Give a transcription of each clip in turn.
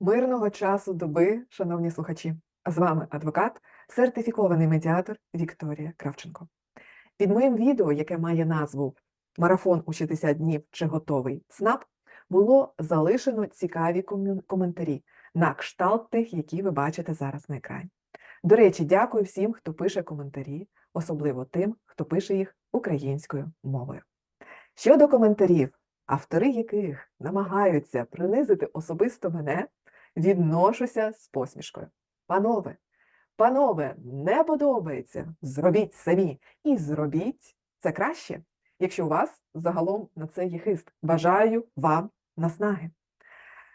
Мирного часу доби, шановні слухачі! З вами адвокат, сертифікований медіатор Вікторія Кравченко. Під моїм відео, яке має назву Марафон у 60 днів чи готовий ЦНАП, було залишено цікаві коментарі на кшталт тих, які ви бачите зараз на екрані. До речі, дякую всім, хто пише коментарі, особливо тим, хто пише їх українською мовою. Щодо коментарів, автори яких намагаються принизити особисто мене, відношуся з посмішкою. Панове, панове, не подобається, зробіть самі. І зробіть це краще, якщо у вас загалом на це є хист. Бажаю вам наснаги.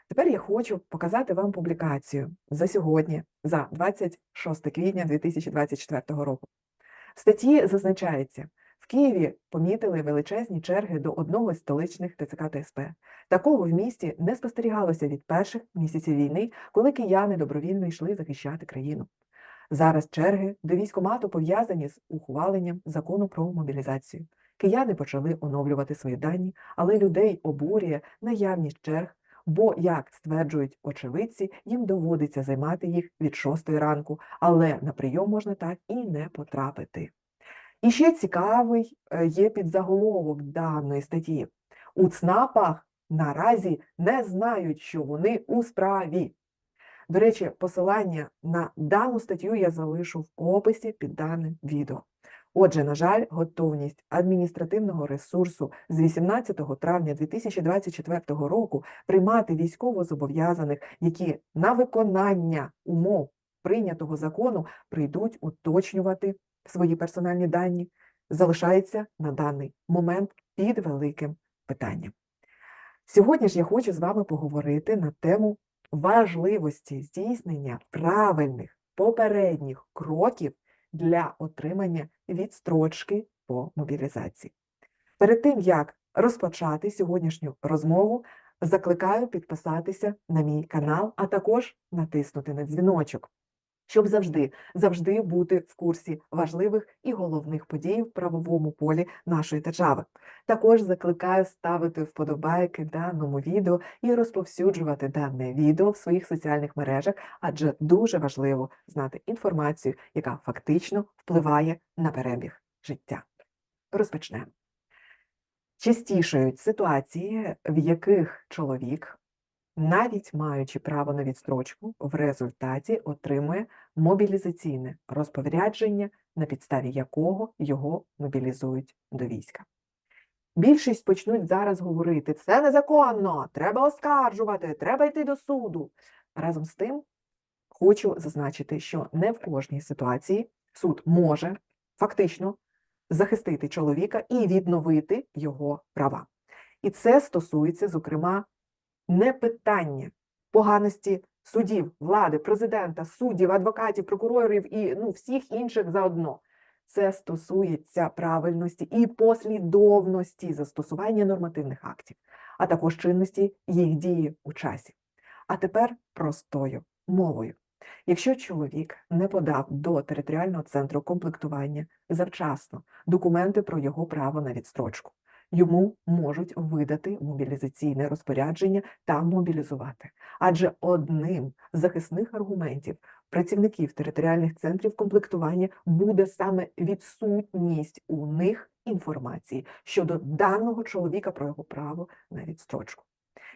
Тепер я хочу показати вам публікацію за сьогодні, за 26 квітня 2024 року. В статті зазначається, Києві помітили величезні черги до одного з столичних ТЦК та СП. Такого в місті не спостерігалося від перших місяців війни, коли кияни добровільно йшли захищати країну. Зараз черги до військкомату пов'язані з ухваленням закону про мобілізацію. Кияни почали оновлювати свої дані, але людей обурює наявність черг, бо, як стверджують очевидці, їм доводиться займати їх від 6 ранку, але на прийом можна так і не потрапити. І ще цікавий е, є підзаголовок даної статті. У ЦНАПах наразі не знають, що вони у справі. До речі, посилання на дану статтю я залишу в описі під даним відео. Отже, на жаль, готовність адміністративного ресурсу з 18 травня 2024 року приймати військовозобов'язаних, які на виконання умов прийнятого закону прийдуть уточнювати свої персональні дані, залишається на даний момент під великим питанням. Сьогодні ж я хочу з вами поговорити на тему важливості здійснення правильних попередніх кроків для отримання відстрочки по мобілізації. Перед тим, як розпочати сьогоднішню розмову, закликаю підписатися на мій канал, а також натиснути на дзвіночок, щоб завжди, завжди бути в курсі важливих і головних подій в правовому полі нашої держави. Також закликаю ставити вподобайки даному відео і розповсюджувати дане відео в своїх соціальних мережах, адже дуже важливо знати інформацію, яка фактично впливає на перебіг життя. Розпочнемо. Частішають ситуації, в яких чоловік, навіть маючи право на відстрочку, в результаті отримує мобілізаційне розпорядження, на підставі якого його мобілізують до війська. Більшість почнуть зараз говорити: це незаконно, треба оскаржувати, треба йти до суду. Разом з тим, хочу зазначити, що не в кожній ситуації суд може фактично захистити чоловіка і відновити його права. І це стосується, зокрема, не питання поганості судів, влади, президента, суддів, адвокатів, прокурорів і ну, всіх інших заодно. Це стосується правильності і послідовності застосування нормативних актів, а також чинності їх дії у часі. А тепер простою мовою. Якщо чоловік не подав до територіального центру комплектування завчасно документи про його право на відстрочку, йому можуть видати мобілізаційне розпорядження та мобілізувати. Адже одним з захисних аргументів працівників територіальних центрів комплектування буде саме відсутність у них інформації щодо даного чоловіка про його право на відстрочку.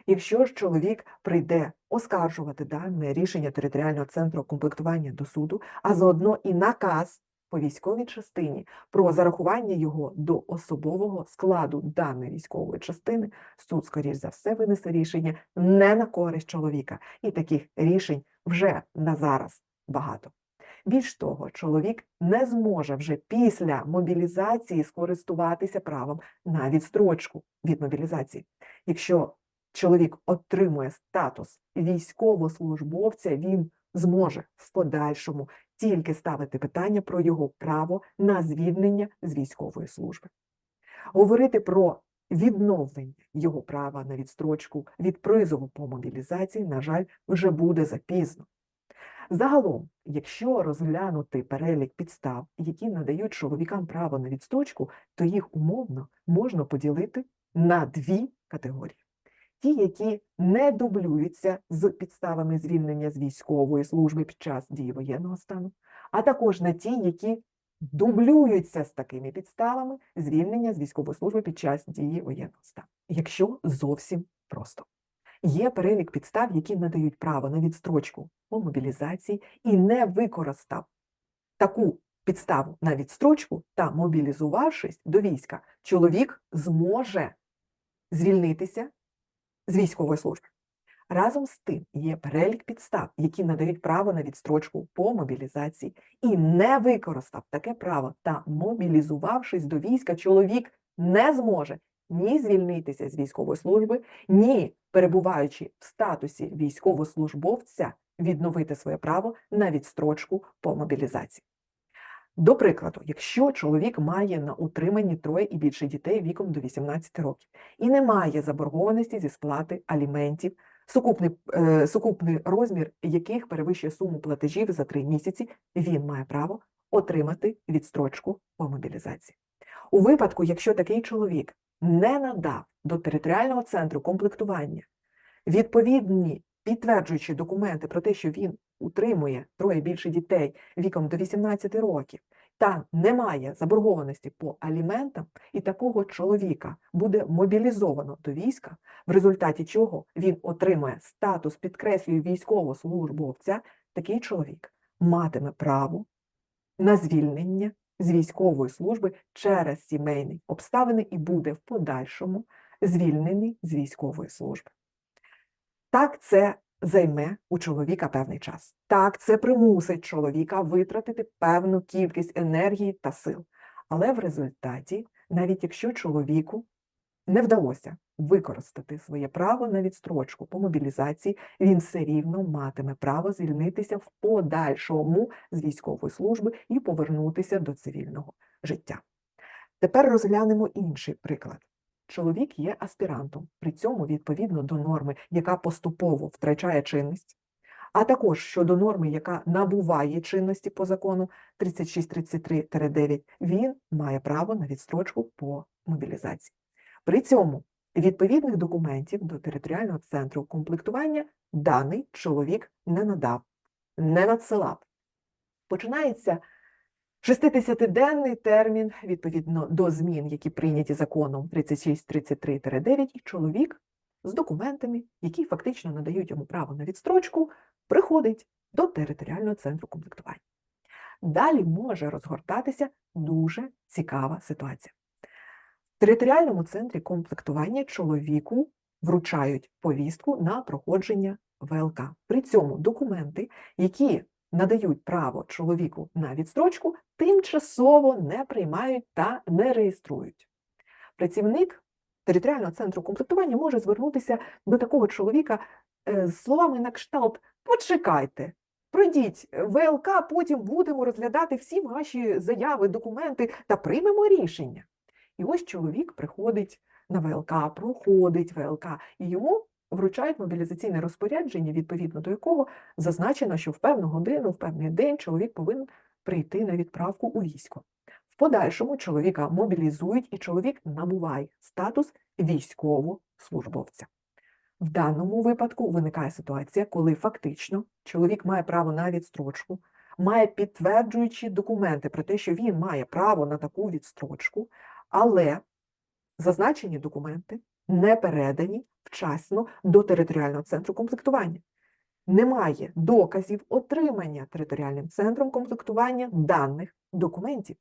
Якщо ж чоловік прийде оскаржувати дане рішення територіального центру комплектування до суду, а заодно і наказ по військовій частині про зарахування його до особового складу даної військової частини, суд, скоріш за все, винесе рішення не на користь чоловіка. І таких рішень вже на зараз багато. Більш того, чоловік не зможе вже після мобілізації скористуватися правом на відстрочку від мобілізації. Якщо чоловік отримує статус військовослужбовця, він зможе в подальшому тільки ставити питання про його право на звільнення з військової служби. Говорити про відновлення його права на відстрочку від призову по мобілізації, на жаль, вже буде запізно. Загалом, якщо розглянути перелік підстав, які надають чоловікам право на відстрочку, то їх умовно можна поділити на дві категорії. Ті, які не дублюються з підставами звільнення з військової служби під час дії воєнного стану, а також на ті, які дублюються з такими підставами звільнення з військової служби під час дії воєнного стану. Якщо зовсім просто. Є перелік підстав, які надають право на відстрочку по мобілізації і не використав таку підставу на відстрочку та мобілізувавшись до війська, чоловік зможе звільнитися з військової служби. Разом з тим є перелік підстав, які надають право на відстрочку по мобілізації, і не використав таке право та мобілізувавшись до війська, чоловік не зможе ні звільнитися з військової служби, ні перебуваючи в статусі військовослужбовця, відновити своє право на відстрочку по мобілізації. До прикладу, якщо чоловік має на утриманні троє і більше дітей віком до 18 років і не має заборгованості зі сплати аліментів, сукупний, е, сукупний розмір яких перевищує суму платежів за три місяці, він має право отримати відстрочку по мобілізації. У випадку, якщо такий чоловік не надав до територіального центру комплектування відповідні підтверджуючи документи про те, що він утримує троє більше дітей віком до 18 років та не має заборгованості по аліментам, і такого чоловіка буде мобілізовано до війська, в результаті чого він отримує статус, підкреслюю, військовослужбовця, такий чоловік матиме право на звільнення з військової служби через сімейні обставини і буде в подальшому звільнений з військової служби. Так, це займе у чоловіка певний час. Так, це примусить чоловіка витратити певну кількість енергії та сил. Але в результаті, навіть якщо чоловіку не вдалося використати своє право на відстрочку по мобілізації, він все рівно матиме право звільнитися в подальшому з військової служби і повернутися до цивільного життя. Тепер розглянемо інший приклад. Чоловік є аспірантом, при цьому відповідно до норми, яка поступово втрачає чинність, а також щодо норми, яка набуває чинності по закону 3633-9, він має право на відстрочку по мобілізації. При цьому відповідних документів до територіального центру комплектування даний чоловік не надав, не надсилав. Починається 60-денний термін відповідно до змін, які прийняті законом 3633-9, і чоловік з документами, які фактично надають йому право на відстрочку, приходить до територіального центру комплектування. Далі може розгортатися дуже цікава ситуація. В територіальному центрі комплектування чоловіку вручають повістку на проходження ВЛК. При цьому документи, які надають право чоловіку на відстрочку, тимчасово не приймають та не реєструють. Працівник територіального центру комплектування може звернутися до такого чоловіка е, з словами на кшталт Почекайте, пройдіть ВЛК, потім будемо розглядати всі ваші заяви, документи та приймемо рішення. І ось чоловік приходить на ВЛК, проходить ВЛК, і йому вручають мобілізаційне розпорядження, відповідно до якого зазначено, що в певну годину, в певний день чоловік повинен прийти на відправку у військо. В подальшому чоловіка мобілізують, і чоловік набуває статус військовослужбовця. В даному випадку виникає ситуація, коли фактично чоловік має право на відстрочку, має підтверджуючі документи про те, що він має право на таку відстрочку, але зазначені документи не передані вчасно до територіального центру комплектування. Немає доказів отримання територіальним центром комплектування даних документів.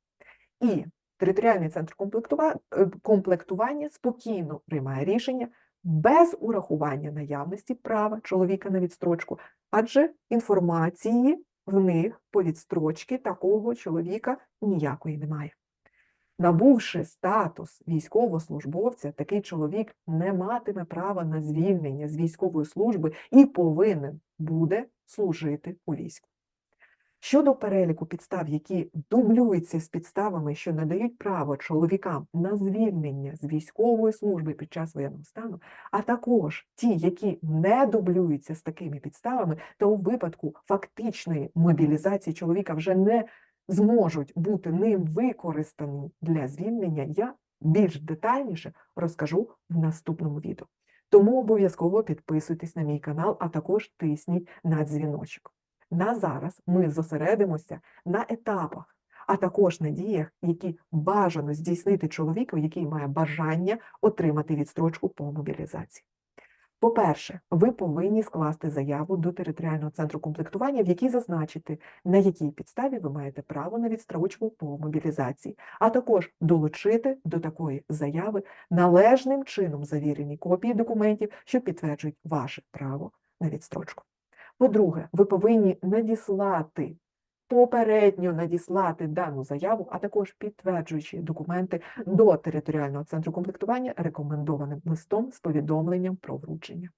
І територіальний центр е, комплектування спокійно приймає рішення без урахування наявності права чоловіка на відстрочку, адже інформації в них по відстрочці такого чоловіка ніякої немає. Набувши статус військовослужбовця, такий чоловік не матиме права на звільнення з військової служби і повинен буде служити у війську. Щодо переліку підстав, які дублюються з підставами, що надають право чоловікам на звільнення з військової служби під час воєнного стану, а також ті, які не дублюються з такими підставами, то у випадку фактичної мобілізації чоловіка вже не зможуть бути ним використані для звільнення, я більш детальніше розкажу в наступному відео. Тому обов'язково підписуйтесь на мій канал, а також тисніть на дзвіночок. На зараз ми зосередимося на етапах, а також на діях, які бажано здійснити чоловіку, який має бажання отримати відстрочку по мобілізації. По-перше, ви повинні скласти заяву до територіального центру комплектування, в якій зазначити, на якій підставі ви маєте право на відстрочку по мобілізації, а також долучити до такої заяви належним чином завірені копії документів, що підтверджують ваше право на відстрочку. По-друге, ви повинні надіслати, попередньо надіслати дану заяву, а також підтверджуючі документи до територіального центру комплектування рекомендованим листом з повідомленням про вручення.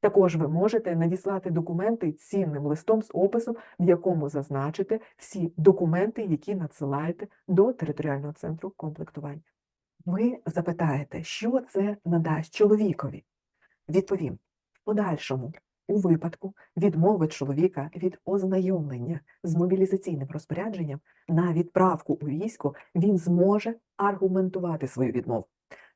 Також ви можете надіслати документи цінним листом з описом, в якому зазначите всі документи, які надсилаєте до територіального центру комплектування. Ви запитаєте, що це надасть чоловікові? Відповім, в подальшому, у випадку відмови чоловіка від ознайомлення з мобілізаційним розпорядженням на відправку у військо, він зможе аргументувати свою відмову.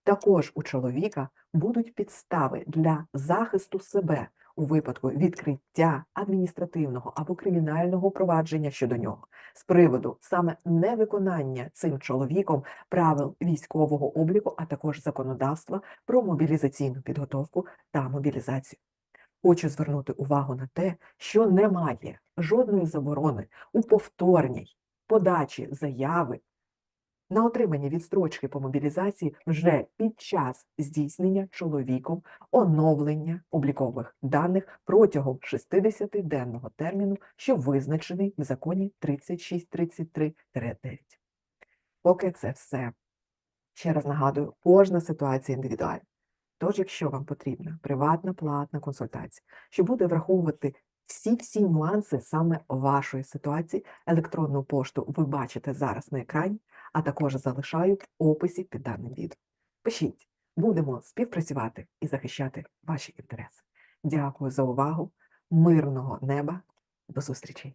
Також у чоловіка будуть підстави для захисту себе у випадку відкриття адміністративного або кримінального провадження щодо нього з приводу саме невиконання цим чоловіком правил військового обліку, а також законодавства про мобілізаційну підготовку та мобілізацію. Хочу звернути увагу на те, що немає жодної заборони у повторній подачі заяви на отримання відстрочки по мобілізації вже під час здійснення чоловіком оновлення облікових даних протягом 60-денного терміну, що визначений в законі 3633-9. Поки це все. Ще раз нагадую, кожна ситуація індивідуальна. Тож, якщо вам потрібна приватна платна консультація, що буде враховувати всі-всі нюанси саме вашої ситуації, електронну пошту ви бачите зараз на екрані, а також залишаю в описі під даним відео. Пишіть, будемо співпрацювати і захищати ваші інтереси. Дякую за увагу, мирного неба, до зустрічі!